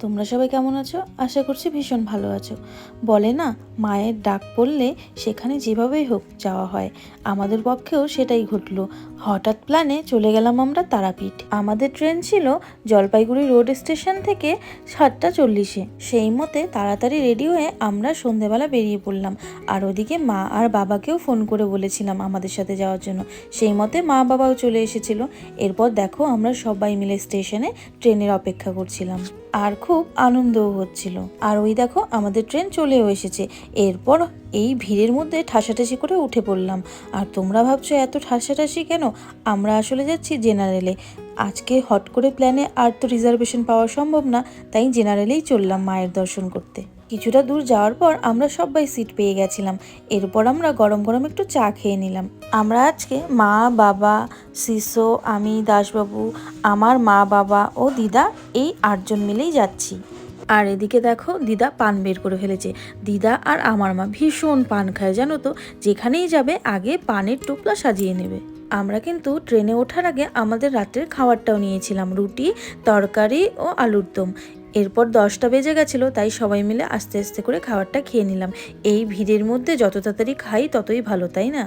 তোমরা সবাই কেমন আছো? আশা করছি ভীষণ ভালো আছো। বলে না, মায়ের ডাক পড়লে সেখানে যেভাবেই হোক যাওয়া হয়। আমাদের পক্ষেও সেটাই ঘটলো। হঠাৎ প্ল্যানে চলে গেলাম আমরা তারাপীঠ। আমাদের ট্রেন ছিল জলপাইগুড়ি রোড স্টেশন থেকে সাতটা চল্লিশে। সেই মতে তাড়াতাড়ি রেডি হয়ে আমরা সন্ধেবেলা বেরিয়ে পড়লাম। আর ওদিকে মা আর বাবাকেও ফোন করে বলেছিলাম আমাদের সাথে যাওয়ার জন্য। সেই মতে মা বাবাও চলে এসেছিল। এরপর দেখো আমরা সবাই মিলে স্টেশনে ট্রেনের অপেক্ষা করছিলাম। আর খুব আনন্দও হচ্ছিল। আর ওই দেখো, আমাদের ট্রেন চলেও এসেছে। এরপর এই ভিড়ের মধ্যে ঠাসাঠাসি করে উঠে পড়লাম। আর তোমরা ভাবছ, এত ঠাসাঠাসি কেন? আমরা আসলে যাচ্ছি জেনারেলে। আজকে হট করে প্ল্যানে আর তো রিজার্ভেশন পাওয়া সম্ভব না, তাই জেনারেলেই চললাম মায়ের দর্শন করতে। কিছুটা দূর যাওয়ার পর আমরা সবাই সিট পেয়ে গেছিলাম। এরপর আমরা গরম গরম একটু চা খেয়ে নিলাম। আমরা আজকে মা, বাবা, শিশো, আমি, দাসবাবু, আমার মা, বাবা ও দিদা এই আটজন মিলেই যাচ্ছি। আর এদিকে দেখো, দিদা পান বের করে ফেলেছে। দিদা আর আমার মা ভীষণ পান খায়, জানো তো? যেখানেই যাবে, আগে পানের টোপলা সাজিয়ে নেবে। আমরা কিন্তু ট্রেনে ওঠার আগে আমাদের রাতের খাবারটাও নিয়েছিলাম, রুটি, তরকারি ও আলুর দম এরপর দশটা বেজে গেছিল, তাই সবাই মিলে আস্তে আস্তে করে খাবারটা খেয়ে নিলাম। এই ভিড়ের মধ্যে যত তাড়াতাড়ি খাই ততই ভালো, তাই না?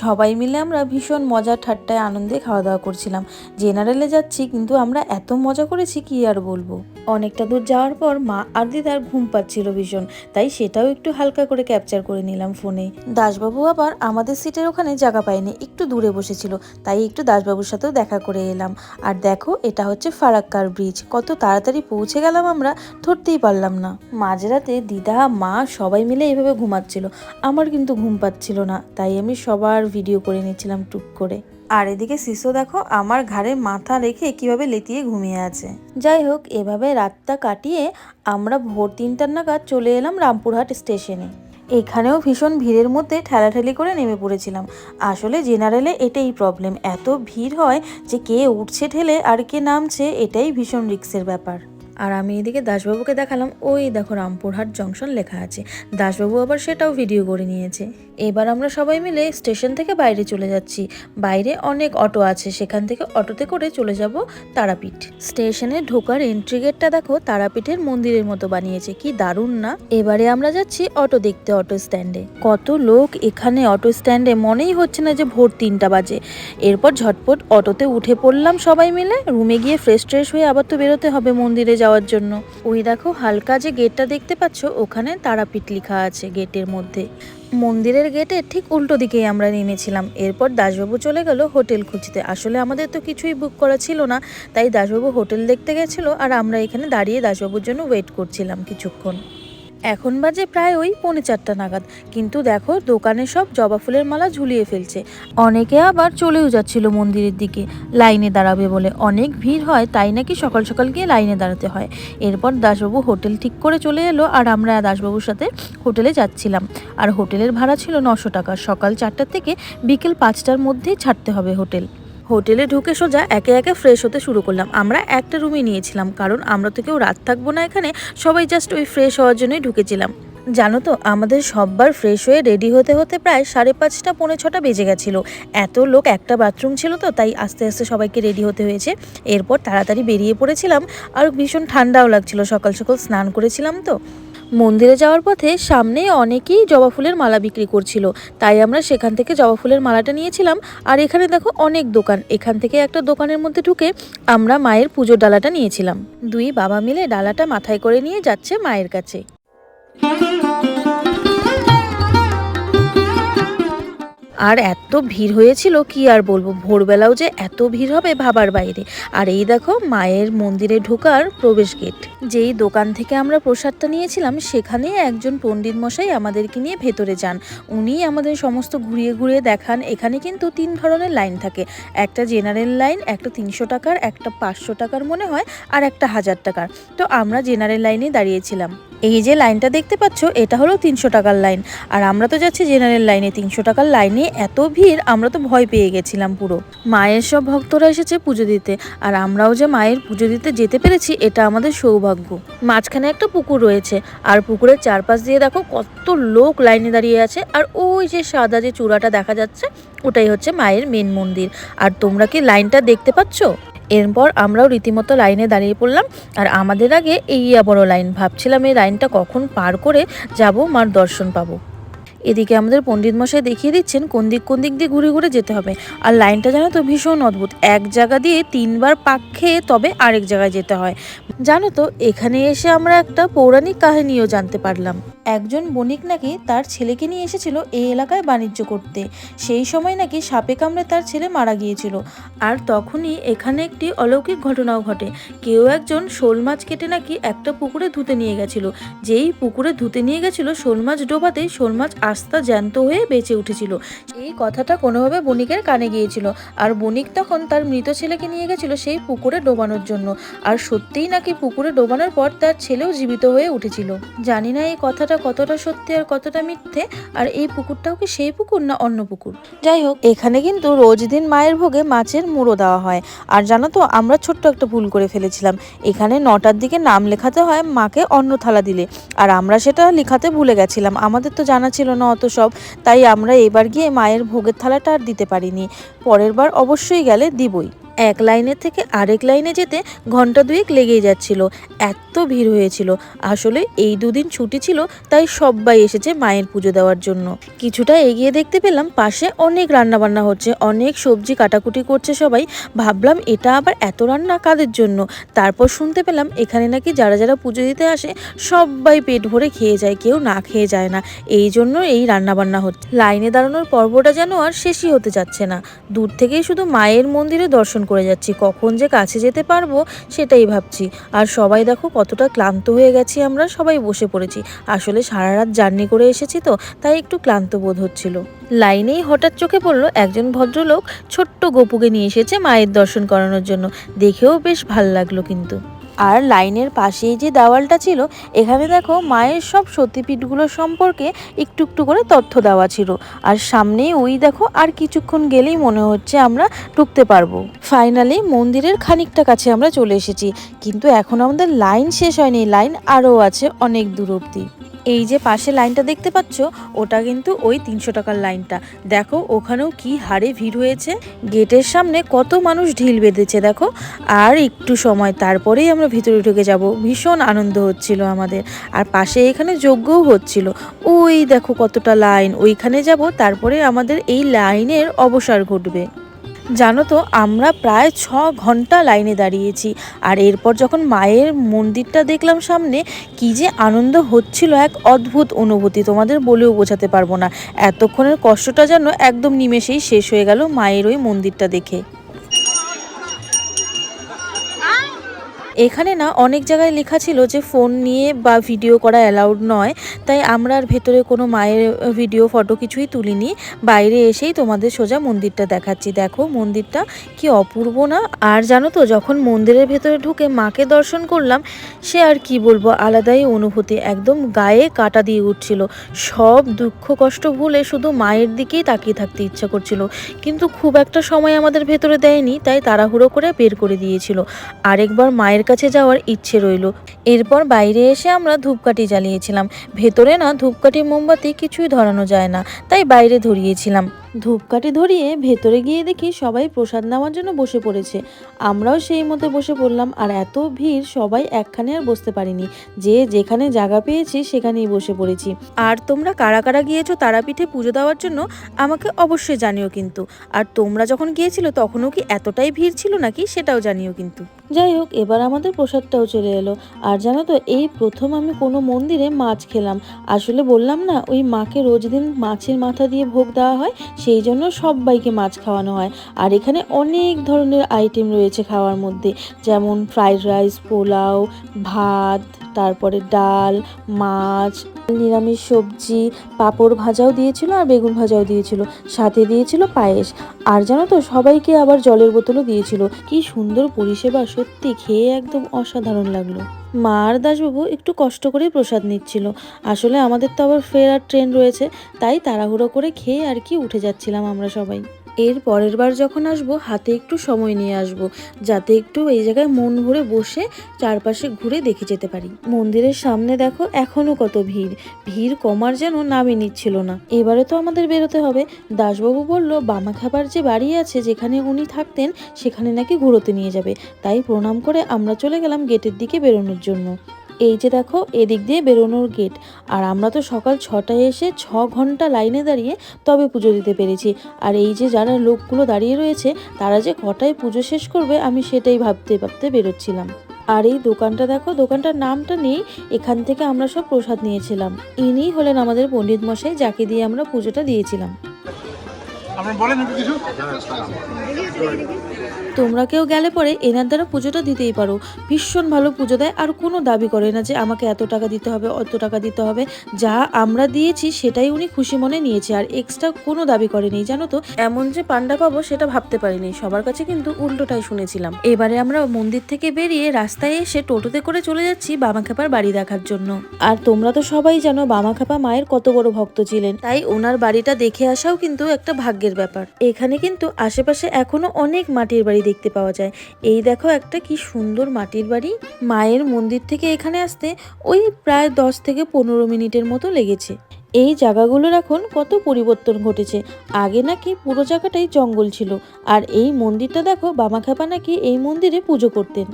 সবাই মিলে আমরা ভীষণ মজা ঠাট্টায় আনন্দে খাওয়া দাওয়া করছিলাম। জেনারেলে যাচ্ছি, কিন্তু আমরা এত মজা করেছি, কি আর বলব? অনেকটা দূর যাওয়ার পর মা আর দিদার ঘুম পাচ্ছিল ভীষণ, তাই সেটাও একটু হালকা করে ক্যাপচার করে নিলাম ফোনে দাসবাবু আবার আমাদের সিটের ওখানে জায়গা পায়নি, একটু দূরে বসেছিল, তাই একটু দাসবাবুর সাথেও দেখা করে এলাম। আর দেখো, এটা হচ্ছে ফারাক্কার ব্রিজ কত তাড়াতাড়ি পৌঁছে গেলাম আমরা, ধরতেই পারলাম না। মাঝরাতে দিদা, মা সবাই মিলে এভাবে ঘুমাচ্ছিল, আমার কিন্তু ঘুম পাচ্ছিল না, তাই আমি সবার ভিডিও করে নিচ্ছিলাম টুক করে। আর এদিকে শিশু দেখো, আমার ঘাড়ে মাথা রেখে কীভাবে লেতিয়ে ঘুমিয়ে আছে। যাই হোক, এভাবে রাতটা কাটিয়ে আমরা ভোর তিনটার নাগাদ চলে এলাম রামপুরহাট স্টেশনে। এখানেও ভীষণ ভিড়ের মধ্যে ঠেলাঠেলি করে নেমে পড়েছিলাম। আসলে জেনারেলে এটাই প্রবলেম এত ভিড় হয় যে কে উঠছে ঠেলে আর কে নামছে, এটাই ভীষণ রিক্সের ব্যাপার। আর আমি এদিকে দাসবাবুকে দেখালাম, ওই দেখো রামপুরহাট জংশন লেখা আছে। দাসবাবু আবার সেটাও ভিডিও করে নিয়েছে। এবার আমরা সবাই মিলে স্টেশন থেকে বাইরে চলে যাচ্ছি। বাইরে অনেক অটো আছে, সেখান থেকে অটোতে করে চলে যাব তারাপীঠ। স্টেশনে ঢোকার এন্ট্রি গেটটা দেখো, তারাপীঠের মন্দিরের মতো বানিয়েছে, কি দারুণ না? এবারে আমরা যাচ্ছি অটো দেখতে, অটো স্ট্যান্ডে কত লোক এখানে অটো স্ট্যান্ডে মনেই হচ্ছে না যে ভোর তিনটা বাজে। এরপর ঝটপট অটোতে উঠে পড়লাম সবাই মিলে, রুমে গিয়ে ফ্রেশ ট্রেশ হয়ে আবার তো বেরোতে হবে মন্দিরে যাওয়ার জন্য। ওই দেখো হালকা যে গেটটা দেখতে পাচ্ছ, ওখানে তারাপীঠ লেখা আছে গেটের মধ্যে। মন্দিরের গেটে ঠিক উল্টো দিকেই আমরা নেমেছিলাম। এরপর দাসবাবু চলে গেল হোটেল খুঁজতে। আসলে আমাদের তো কিছুই বুক করা ছিল না, তাই দাসবাবু হোটেল দেখতে গেছিল আর আমরা এখানে দাঁড়িয়ে দাসবাবুর জন্য ওয়েট করছিলাম কিছুক্ষণ। এখন বাজে প্রায় ওই পৌনে চারটা নাগাদ। কিন্তু দেখো, দোকানে সব জবা ফুলের মালা ঝুলিয়ে ফেলছে। অনেকে আবার চলেও যাচ্ছিল মন্দিরের দিকে। লাইনে দাঁড়াবে বলে অনেক ভিড় হয়, তাই নাকি সকাল সকাল গিয়ে লাইনে দাঁড়াতে হয়। এরপর দাসবাবু হোটেল ঠিক করে চলে এলো আর আমরা দাসবাবুর সাথে হোটেলে যাচ্ছিলাম। আর হোটেলের ভাড়া ছিল নশো টাকা। সকাল চারটার থেকে বিকেল পাঁচটার মধ্যেই ছাড়তে হবে হোটেল। হোটেলে ঢুকে সোজা একে একে ফ্রেশ হতে শুরু করলাম। আমরা একটা রুমে নিয়েছিলাম, কারণ আমরা তো কেউ রাত থাকব না এখানে, সবাই জাস্ট ওই ফ্রেশ হওয়ার জন্যই ঢুকেছিলাম। জানো তো, আমাদের সববার ফ্রেশ হয়ে রেডি হতে হতে প্রায় সাড়ে পাঁচটা, পৌনে ছটা বেজে গেছিল। এত লোক একটা বাথরুম ছিল তো, তাই আস্তে আস্তে সবাইকে রেডি হতে হয়েছে। এরপর তাড়াতাড়ি বেরিয়ে পড়েছিলাম, আর ভীষণ ঠান্ডাও লাগছিল, সকাল সকাল স্নান করেছিলাম তো। মন্দিরে যাওয়ার পথে সামনে অনেকেই জবা ফুলের মালা বিক্রি করছিল। তাই আমরা সেখান থেকে জবা ফুলের মালাটা নিয়েছিলাম। আর এখানে দেখো অনেক দোকান। এখান থেকে একটা দোকানের মধ্যে ঢুকে আমরা মায়ের পুজোর ডালাটা নিয়েছিলাম। দুই বাবা মিলে ডালাটা মাথায় করে নিয়ে যাচ্ছে মায়ের কাছে। আর এত ভিড় হয়েছিল, কি আর বলব? ভোরবেলাও যে এত ভিড় হবে ভাবার বাইরে। আর এই দেখো, মায়ের মন্দিরে ঢোকার প্রবেশ গেট। যেই দোকান থেকে আমরা প্রসাদটা নিয়েছিলাম সেখানে একজন পণ্ডিত মশাই আমাদেরকে নিয়ে ভেতরে যান। উনি আমাদের সমস্ত ঘুরিয়ে ঘুরিয়ে দেখান। এখানে কিন্তু তিন ধরনের লাইন থাকে। একটা জেনারেল লাইন, একটা তিনশো টাকার, একটা পাঁচশো টাকার মনে হয়, আর একটা হাজার টাকার। তো আমরা জেনারেল লাইনে দাঁড়িয়েছিলাম। এই যে লাইনটা দেখতে পাচ্ছ, এটা হলো তিনশো টাকার লাইন। আর আমরা তো যাচ্ছি জেনারেল লাইনে। তিনশো টাকার লাইনে এত ভিড় আমরা তো ভয় পেয়ে গেছিলাম পুরো। মায়ের সব ভক্তরা এসেছে পুজো দিতে, আর আমরাও যে মায়ের পুজো দিতে যেতে পেরেছি, এটা আমাদের সৌভাগ্য। মাঝখানে একটা পুকুর রয়েছে, আর পুকুরের চারপাশ দিয়ে দেখো কত লোক লাইনে দাঁড়িয়ে আছে, আর ওই যে সাদা যে চূড়াটা দেখা যাচ্ছে, ওটাই হচ্ছে মায়ের মেন মন্দির। আর তোমরা কি লাইনটা দেখতে পাচ্ছ? এরপর আমরাও রীতিমতো লাইনে দাঁড়িয়ে পড়লাম, আর আমাদের আগে এই বড় লাইন। ভাবছিলাম এই লাইনটা কখন পার করে যাব, মার দর্শন পাবো। এদিকে আমাদের পণ্ডিত মশাই দেখিয়ে দিচ্ছেন কোন দিক কোন দিক দিয়ে ঘুরে ঘুরে যেতে হবে। আর লাইনটা জানো তো ভীষণ অদ্ভুত। এক জায়গা দিয়ে তিনবার পাক খেয়ে তবে আরেক জায়গায় যেতে হয়। জানো তো, এখানে এসে আমরা একটা পৌরাণিক কাহিনীও জানতে পারলাম। একজন বণিক নাকি তার ছেলেকে নিয়ে এসেছিল এই এলাকায় বাণিজ্য করতে। সেই সময় নাকি সাপে কামড়ে তার ছেলে মারা গিয়েছিল। আর তখনই এখানে একটি অলৌকিক ঘটনাও ঘটে। কেউ একজন শোল মাছ কেটে নাকি একটা পুকুরে ধুতে নিয়ে গেছিল। যেই পুকুরে ধুতে নিয়ে গেছিল, শোল মাছ ডোবাতে শোল মাছ আস্তা জ্যান্ত হয়ে বেঁচে উঠেছিল। এই কথাটা কোনোভাবে বণিকের কানে গিয়েছিল। আর বণিক তখন তার মৃত ছেলেকে নিয়ে গেছিল সেই পুকুরে ডোবানোর জন্য। আর সত্যিই নাকি পুকুরে ডোবানোর পর তার ছেলেও জীবিত হয়ে উঠেছিল। জানি না এই কথাটা কতটা সত্যি আর কতটা মিথ্যে, আর এই পুকুরটাও কি সেই পুকুর না অন্য পুকুর? যাই হোক, এখানে কিন্তু রোজ দিন মায়ের ভোগে মাছের মুড়ো দেওয়া হয়। আর জানো তো, আমরা ছোট্ট একটা ভুল করে ফেলেছিলাম। এখানে নটার দিকে নাম লেখাতে হয় মাকে অন্য থালা দিলে। আর আমরা সেটা লেখাতে ভুলে গেছিলাম। আমাদের তো জানা ছিল না অত সব। তাই আমরা এবার গিয়ে মায়ের ভোগের থালাটা আর দিতে পারিনি। পরের বার অবশ্যই গেলে দিবই। এক লাইনের থেকে আরেক লাইনে যেতে ঘণ্টা দুয়েক লেগেই যাচ্ছিল। এত ভিড় হয়েছিল। আসলে এই দুদিন ছুটি ছিল, তাই সবাই এসেছে মায়ের পুজো দেওয়ার জন্য। কিছুটা এগিয়ে দেখতে পেলাম, পাশে অনেক রান্না বান্না হচ্ছে, অনেক সবজি কাটাকুটি করছে সবাই। ভাবলাম, এটা আবার এত রান্না কাদের জন্য? তারপর শুনতে পেলাম, এখানে নাকি যারা যারা পুজো দিতে আসে, সবাই পেট ভরে খেয়ে যায়, কেউ না খেয়ে যায় না। এই জন্য এই রান্না বান্না হচ্ছে। লাইনে দাঁড়ানোর পর্বটা যেন আর শেষই হতে যাচ্ছে না। দূর থেকেই শুধু মায়ের মন্দিরে দর্শন করে যাচ্ছি, কখন যে কাছে যেতে পারব সেটাই ভাবছি। আর সবাই দেখো কতটা ক্লান্ত হয়ে গেছি আমরা, সবাই বসে পড়েছি। আসলে সারা রাত জার্নি করে এসেছি তো, তাই একটু ক্লান্ত বোধ হচ্ছিল। লাইনেই হঠাৎ চোখে পড়ল একজন ভদ্রলোক, ছোট্ট গোপুকে নিয়ে এসেছে মায়ের দর্শন করানোর জন্য। দেখেও বেশ ভালো লাগল কিন্তু। আর লাইনের পাশেই যে দেওয়ালটা ছিল, এখানে দেখো মায়ের সব সতীপীঠগুলো সম্পর্কে একটু একটু করে তথ্য দেওয়া ছিল। আর সামনেই ওই দেখো আর কিছুক্ষণ গেলেই মনে হচ্ছে আমরা ঢুকতে পারব। ফাইনালি মন্দিরের খানিকটা কাছে আমরা চলে এসেছি, কিন্তু এখন আমাদের লাইন শেষ হয়নি, লাইন আরও আছে অনেক দূর অবধি। এই যে পাশে লাইনটা দেখতে পাচ্ছ, ওটা কিন্তু ওই তিনশো টাকার লাইনটা। দেখো, ওখানেও কি হারে ভিড় হয়েছে। গেটের সামনে কত মানুষ ঢিল বেঁধেছে, দেখো। আর একটু সময়, তারপরেই আমরা ভিতরে ঢুকে যাব। ভীষণ আনন্দ হচ্ছিল আমাদের। আর পাশে এখানে যজ্ঞও হচ্ছিল। ওই দেখো কতটা লাইন। ওইখানে যাব, তারপরে আমাদের এই লাইনের অবসর ঘটবে। জানো তো, আমরা প্রায় ছ ঘণ্টা লাইনে দাঁড়িয়েছি। আর এরপর যখন মায়ের মন্দিরটা দেখলাম সামনে, কি যে আনন্দ হচ্ছিল, এক অদ্ভুত অনুভূতি। তোমাদের বলেও বোঝাতে পারব না। এতক্ষণের কষ্টটা যেন একদম নিমেষেই শেষ হয়ে গেল মায়ের ওই মন্দিরটা দেখে। এখানে না অনেক জায়গায় লেখা ছিল যে ফোন নিয়ে বা ভিডিও করা অ্যালাউড নয়, তাই আমরা আর ভেতরে কোনো মায়ের ভিডিও, ফটো কিছুই তুলিনি। বাইরে এসেই তোমাদের সোজা মন্দিরটা দেখাচ্ছি। দেখো মন্দিরটা কি অপূর্ব না? আর জানো তো, যখন মন্দিরের ভেতরে ঢুকে মাকে দর্শন করলাম, সে আর কি বলব, আলাদাই অনুভূতি। একদম গায়ে কাটা দিয়ে উঠছিল। সব দুঃখ, কষ্ট ভুলে শুধু মায়ের দিকেই তাকিয়ে থাকতে ইচ্ছা করছিল। কিন্তু খুব একটা সময় আমাদের ভেতরে দেয়নি, তাই তাড়াহুড়ো করে বের করে দিয়েছিল। আরেকবার মায়ের কাছে যাওয়ার ইচ্ছে রইল। এরপর বাইরে এসে আমরা ধূপকাঠি জ্বালিয়েছিলাম। ভেতরে না ধূপকাঠি মোমবাতি কিছুই ধরানো যায় না, তাই বাইরে ধরিয়েছিলাম। ধূপকাঠি ধরিয়ে ভেতরে গিয়ে দেখি সবাই প্রসাদ নেওয়ার জন্য বসে পড়েছে। আমরাও সেই মতো বসে পড়লাম আর এত ভিড় সবাই একখানে আর বসতে পারিনি। যে যেখানে জায়গা পেয়েছি সেখানেই বসে পড়েছি। আর তোমরা কারা কারা গিয়েছো তারাপীঠে পুজো দেওয়ার জন্য আমাকে অবশ্যই জানিও কিন্তু। আর তোমরা যখন গিয়েছিল তখনও কি এতটাই ভিড় ছিল নাকি সেটাও জানিও কিন্তু। যাই হোক, এবার আমাদের প্রসাদটাও চলে এলো। আর জানো তো, এই প্রথম আমি কোনো মন্দিরে মাছ খেলাম। আসলে বললাম না, ওই মাকে রোজ দিন মাছের মাথা দিয়ে ভোগ দেওয়া হয়, সেই জন্য সবাইকে মাছ খাওয়ানো হয়। আর এখানে অনেক ধরনের আইটেম রয়েছে খাওয়ার মধ্যে, যেমন ফ্রাইড রাইস পোলাও, ভাত তারপরে ডাল, মাছ, নিরামিষ সবজি, পাঁপড় ভাজাও দিয়েছিল আর বেগুন ভাজাও দিয়েছিল। সাথে দিয়েছিল পায়েস। আর জানো তো, সবাইকে আবার জলের বোতলও দিয়েছিল। কি সুন্দর পরিষেবা, সত্যি খেয়ে একদম অসাধারণ লাগল। মা আর দাসবাবু একটু কষ্ট করেই প্রসাদ নিচ্ছিল। আসলে আমাদের তো আবার ফেরার ট্রেন রয়েছে, তাই তাড়াহুড়ো করে খেয়ে আর কি উঠে যাচ্ছিলাম আমরা সবাই। এর পরের বার যখন আসব, হাতে একটু সময় নিয়ে আসব, যাতে একটু এই জায়গায় মন ভরে বসে চারপাশে ঘুরে দেখে যেতে পারি। মন্দিরের সামনে দেখো, এখনও কত ভিড়। ভিড় কমার যেন নামই নিচ্ছিল না। এবারে তো আমাদের বেরোতে হবে। দাসবাবু বলল, বামা খাবার যে বাড়ি আছে, যেখানে উনি থাকতেন, সেখানে নাকি ঘুরোতে নিয়ে যাবে। তাই প্রণাম করে আমরা চলে গেলাম গেটের দিকে বেরোনোর জন্য। এই যে দেখো এদিক দিয়ে বেরোনোর গেট আর আমরা তো সকাল ছটায় এসে ছ ঘণ্টা লাইনে দাঁড়িয়ে তবে পুজো দিতে পেরেছি। আর এই যে যারা লোকগুলো দাঁড়িয়ে রয়েছে তারা যে কটায় পুজো শেষ করবে আমি সেটাই ভাবতে ভাবতে বেরোচ্ছিলাম। আর এই দোকানটা দেখো দোকানটার নামটা নেই এখান থেকে আমরা সব প্রসাদ নিয়েছিলাম। ইনি হলেন আমাদের পণ্ডিত মশাই যাকে দিয়ে আমরা পুজোটা দিয়েছিলাম। আপনার বলেন একটু কিছু। তোমরা কেউ গেলে পরে এনার দ্বারা পুজোটা দিতেই পারো। ভীষণ ভালো পুজো দেয় আর কোনো দাবি করে না যে আমাকে এত টাকা দিতে হবে, অত টাকা দিতে হবে। যা আমরা দিয়েছি সেটাই উনি খুশি মনে নিয়েছে আর এক্সট্রা কোনো দাবি করেনি। জানো তো, এমন যে পান্ডা পাবো সেটা ভাবতে পারিনি। সবার কাছে কিন্তু উল্টোটাই শুনেছিলাম। এবারে আমরা মন্দির থেকে বেরিয়ে রাস্তায় এসে টোটোতে করে চলে যাচ্ছি বামাখাপার বাড়ি দেখার জন্য। আর তোমরা তো সবাই জানো বামাখাপা মায়ের কত বড় ভক্ত ছিলেন। তাই ওনার বাড়িটা দেখে আসাও কিন্তু একটা ভাগ্যের ব্যাপার। এখানে কিন্তু আশেপাশে এখনও অনেক মাটির বাড়ি দেখতে পাওয়া যায়। এই দেখো একটা কি সুন্দর মাটির বাড়ি। মায়ের মন্দির থেকে এখানে আসতে ওই প্রায় দশ থেকে পনেরো মিনিটের মতো লেগেছে। এই জায়গাগুলোর এখন কত পরিবর্তন ঘটেছে। আগে নাকি পুরো জায়গাটাই জঙ্গল ছিল। আর এই মন্দিরটা দেখো, বামাখ্যাপা নাকি এই মন্দিরে পুজো করতেন।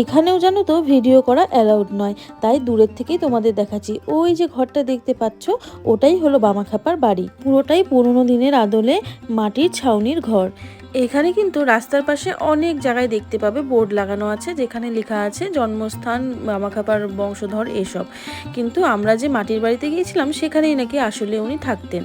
এখানেও জানো তো, ভিডিও করা অ্যালাউড নয়। তাই দূরের থেকেই তোমাদের দেখাচ্ছি। ওই যে ঘরটা দেখতে পাচ্ছ, ওটাই হলো বামাখ্যাপার বাড়ি। পুরোটাই পুরোনো দিনের আদলে মাটির ছাউনির ঘর। এখানে কিন্তু রাস্তার পাশে অনেক জায়গায় দেখতে পাবে বোর্ড লাগানো আছে, যেখানে লেখা আছে জন্মস্থান, মামাখাপার, বংশধর, এসব। কিন্তু আমরা যে মাটির বাড়িতে গিয়েছিলাম, সেখানেই নাকি আসলে উনি থাকতেন।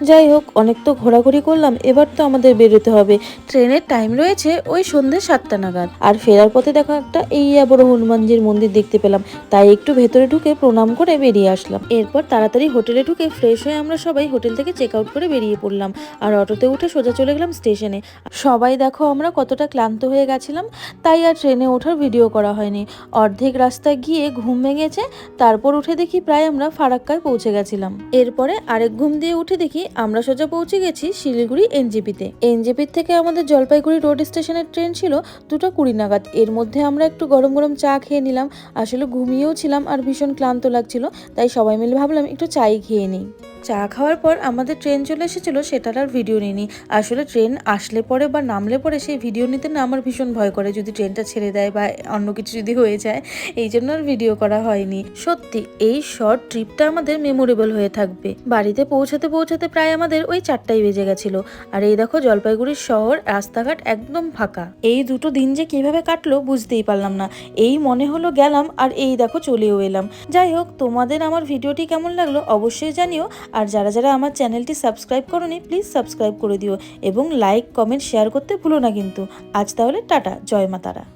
যাই হোক, অনেক তো ঘোরাঘুরি করলাম, এবার তো আমাদের বেরোতে হবে। ট্রেনের টাইম রয়েছে ওই সন্ধ্যে সাতটা নাগাদ। আর ফেরার পথে দেখো একটা এই বড় হনুমানজির মন্দির দেখতে পেলাম। তাই একটু ভেতরে ঢুকে প্রণাম করে বেরিয়ে আসলাম। এরপর তাড়াতাড়ি হোটেলে ঢুকে ফ্রেশ হয়ে আমরা সবাই হোটেল থেকে চেক আউট করে বেরিয়ে পড়লাম। আর অটোতে উঠে সোজা চলে গেলাম স্টেশনে সবাই দেখো আমরা কতটা ক্লান্ত হয়ে গেছিলাম, তাই আর ট্রেনে ওঠার ভিডিও করা হয়নি। অর্ধেক রাস্তায় গিয়ে ঘুম ভেঙেছে, তারপর উঠে দেখি প্রায় আমরা ফারাক্কায় পৌঁছে গেছিলাম। এরপরে আরেক ঘুম দিয়ে উঠে দেখি আমরা সোজা পৌঁছে গেছি শিলিগুড়ি এনজেপিতে। এনজেপির থেকে আমাদের জলপাইগুড়ি রোড স্টেশনের ট্রেন ছিল দুটো কুড়ি নাগাদ। এর মধ্যে আমরা একটু গরম গরম চা খেয়ে নিলাম। আসলে ঘুমিয়েও ছিলাম আর ভীষণ ক্লান্ত লাগছিল, তাই সবাই মিলে ভাবলাম একটু চাই খেয়ে নিই। চা খাওয়ার পর আমাদের ট্রেন চলে এসেছিল, সেটার আর ভিডিও নিইনি। আসলে ট্রেন আসলে পরে বা নামলে পরে সেই ভিডিও নিতে না আমার ভীষণ ভয় করে, যদি ট্রেনটা ছেড়ে দেয় বা অন্য কিছু যদি হয়ে যায়, এই জন্য আর ভিডিও করা হয়নি। সত্যি, এই শর্ট ট্রিপটা আমাদের মেমোরেবল হয়ে থাকবে। বাড়িতে পৌঁছাতে পৌঁছাতে প্রায় আমাদের ওই চারটাই বেজে গেছিল। আর এই দেখো জলপাইগুড়ির শহর, রাস্তাঘাট একদম ফাঁকা। এই দুটো দিন যে কীভাবে কাটলো বুঝতেই পারলাম না। এই মনে হলো গেলাম আর এই দেখো চলেও এলাম। যাই হোক, তোমাদের আমার ভিডিওটি কেমন লাগল অবশ্যই জানিও। আর যারা যারা আমার চ্যানেলটি সাবস্ক্রাইব করনি প্লিজ সাবস্ক্রাইব করে দিও এবং লাইক কমেন্ট শেয়ার করতে ভুলো না কিন্তু। আজ তাহলে টাটা, জয় মাতারা